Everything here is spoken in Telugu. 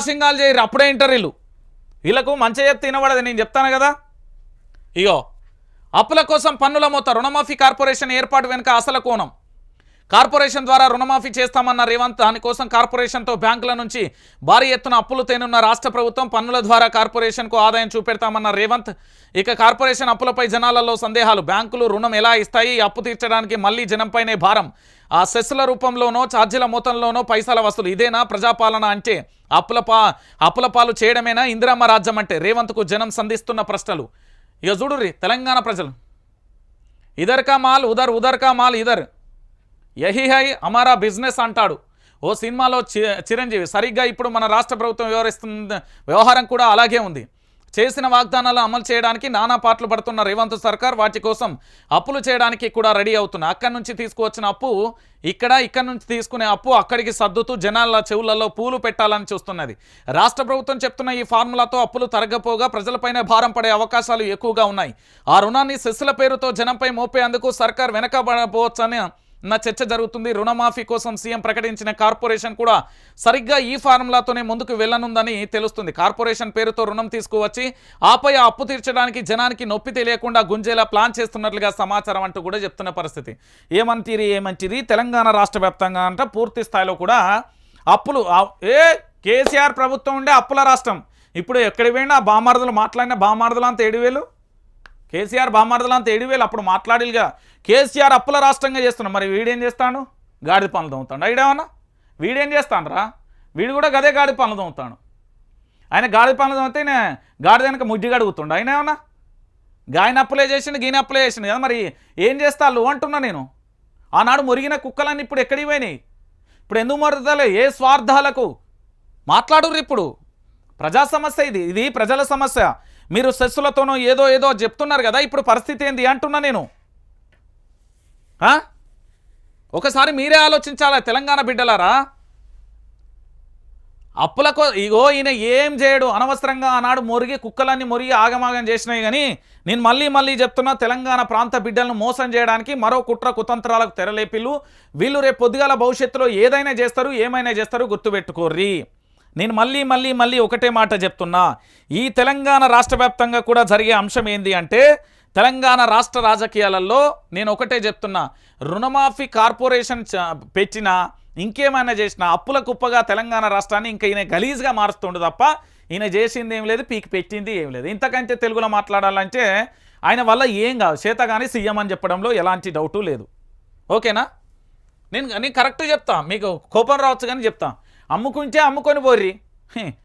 సింగాలు చేయరు. అప్పుడే ఇంటర్వ్యూలు వీళ్ళకు మంచి చెప్తే వినబడదు నేను చెప్తాను కదా? ఇగో అప్పుల కోసం పన్నుల మొత్తం రుణమాఫీ కార్పొరేషన్ ఏర్పాటు వెనుక అసల కోణం. కార్పొరేషన్ ద్వారా రుణమాఫీ చేస్తామన్న రేవంత్ దానికోసం కార్పొరేషన్తో బ్యాంకుల నుంచి భారీ ఎత్తున అప్పులు తేనున్న రాష్ట్ర ప్రభుత్వం పన్నుల ద్వారా కార్పొరేషన్కు ఆదాయం చూపెడతామన్న రేవంత్ ఇక కార్పొరేషన్ అప్పులపై జనాలలో సందేహాలు. బ్యాంకులు రుణం ఎలా ఇస్తాయి? అప్పు తీర్చడానికి మళ్ళీ జనంపైనే భారం. ఆ సెస్సుల రూపంలోనో ఛార్జీల మొత్తంలోనో పైసల వసూలు ఇదేనా ప్రజాపాలన అంటే? అప్పుల పా అప్పుల పాలు చేయడమేనా ఇందిరామ రాజ్యం అంటే? రేవంత్కు జనం సంధిస్తున్న ప్రశ్నలు. ఇక చూడుర్రి తెలంగాణ ప్రజలు. ఇదర్ కా మాల్ ఉదర్ ఉదర్ కా మాల్ ఇదర్. యహి హై అమారా బిజినెస్ అంటాడు. ఓ సినిమాలో చి చిరంజీవి సరిగ్గా ఇప్పుడు మన రాష్ట్ర ప్రభుత్వం వ్యవహరిస్తున్న వ్యవహారం కూడా అలాగే ఉంది. చేసిన వాగ్దానాలు అమలు చేయడానికి నానా పాటలు పడుతున్న రేవంత్ సర్కార్ వాటి కోసం అప్పులు చేయడానికి కూడా రెడీ అవుతున్నా. అక్కడి నుంచి తీసుకువచ్చిన అప్పు ఇక్కడ ఇక్కడ నుంచి తీసుకునే అప్పు అక్కడికి సర్దుతూ జనాల చెవులలో పూలు పెట్టాలని చూస్తున్నది. రాష్ట్ర ప్రభుత్వం చెప్తున్న ఈ ఫార్ములాతో అప్పులు తరగపోగా ప్రజలపైనే భారం పడే అవకాశాలు ఎక్కువగా ఉన్నాయి. ఆ రుణాన్ని శిశుల పేరుతో జనంపై మోపేందుకు సర్కార్ వెనకబడపోవచ్చని నా చర్చ జరుగుతుంది. రుణమాఫీ కోసం సీఎం ప్రకటించిన కార్పొరేషన్ కూడా సరిగ్గా ఈ ఫార్ములాతోనే ముందుకు వెళ్ళనుందని తెలుస్తుంది. కార్పొరేషన్ పేరుతో రుణం తీసుకువచ్చి ఆపై ఆ అప్పు తీర్చడానికి జనానికి నొప్పి తెలియకుండా గుంజేలా ప్లాన్ చేస్తున్నట్లుగా సమాచారం అంటూ కూడా చెప్తున్న పరిస్థితి. ఏమంటిరి ఏమంటిరి? తెలంగాణ రాష్ట్ర వ్యాప్తంగా అంట పూర్తి స్థాయిలో కూడా అప్పులు ఏ కేసీఆర్ ప్రభుత్వం ఉండే అప్పుల రాష్ట్రం. ఇప్పుడు ఎక్కడికి పోయినా ఆ బామారదులు మాట్లాడిన బామారదులు అంత ఏడు వేలు కేసీఆర్ బామర్దలంతా ఎడివేలు ఏడు వేలు అప్పుడు మాట్లాడిగా కేసీఆర్ అప్పుల రాష్ట్రంగా చేస్తున్నాడు. మరి వీడేం చేస్తాడు? గాడి పనులు తోముతాడు. ఐడేమన్నా వీడేం చేస్తాడరా? వీడు కూడా గదే గాడి పనులు దొంగతాడు ఆయన గాడి పనులు తోమితే నే గాడి వెనక ముడ్డి గడుగుతుండు ఆయన ఏమన్నా? గాయన అప్పులే చేసిండు గీన అప్పులే చేసిండు. కదా మరి ఏం చేస్తాళ్ళు అంటున్నా నేను. ఆనాడు మురిగిన కుక్కలన్నీ ఇప్పుడు ఎక్కడికి పోయినాయి? ఇప్పుడు ఎందుకు మరుదలే ఏ స్వార్థాలకు? మాట్లాడుర్రు ఇప్పుడు. ప్రజా సమస్య ఇది. ఇది ప్రజల సమస్య. మీరు సెస్సులతోనో ఏదో ఏదో చెప్తున్నారు కదా ఇప్పుడు పరిస్థితి ఏంది అంటున్నా నేను. ఒకసారి మీరే ఆలోచించాలా తెలంగాణ బిడ్డలారా? అప్పులకు ఇగో ఈయన ఏం చేయడు అనవసరంగా ఆనాడు మొరిగి కుక్కలన్నీ మొరిగి ఆగమాగం చేసినాయి కానీ నేను మళ్ళీ మళ్ళీ చెప్తున్నా తెలంగాణ ప్రాంత బిడ్డలను మోసం చేయడానికి మరో కుట్ర కుతంత్రాలకు తెరలేపిల్లు. వీళ్ళు రేపు పొద్దుగాల భవిష్యత్తులో ఏదైనా చేస్తారు ఏమైనా చేస్తారు గుర్తుపెట్టుకోర్రి. నేను మళ్ళీ మళ్ళీ మళ్ళీ ఒకటే మాట చెప్తున్నా. ఈ తెలంగాణ రాష్ట్ర వ్యాప్తంగా కూడా జరిగే అంశం ఏంది అంటే తెలంగాణ రాష్ట్ర రాజకీయాలలో నేను ఒకటే చెప్తున్నా. రుణమాఫీ కార్పొరేషన్ చ- పెట్టినా ఇంకేమైనా చేసినా అప్పుల కుప్పగా తెలంగాణ రాష్ట్రాన్ని ఇంకా ఈయన గలీజ్గా మారుస్తుండు తప్ప ఈయన చేసింది ఏం లేదు పీకి పెట్టింది ఏం లేదు. ఇంతకంటే తెలుగులో మాట్లాడాలంటే ఆయన వల్ల ఏం కాదు. చేత కానీ సీఎం అని చెప్పడంలో ఎలాంటి డౌటు లేదు. ఓకేనా? నేను నేను కరెక్ట్ చెప్తా. మీకు కోపం రావచ్చు కానీ చెప్తా. అమ్ముకుంటే అమ్ముకొని పోర్రి.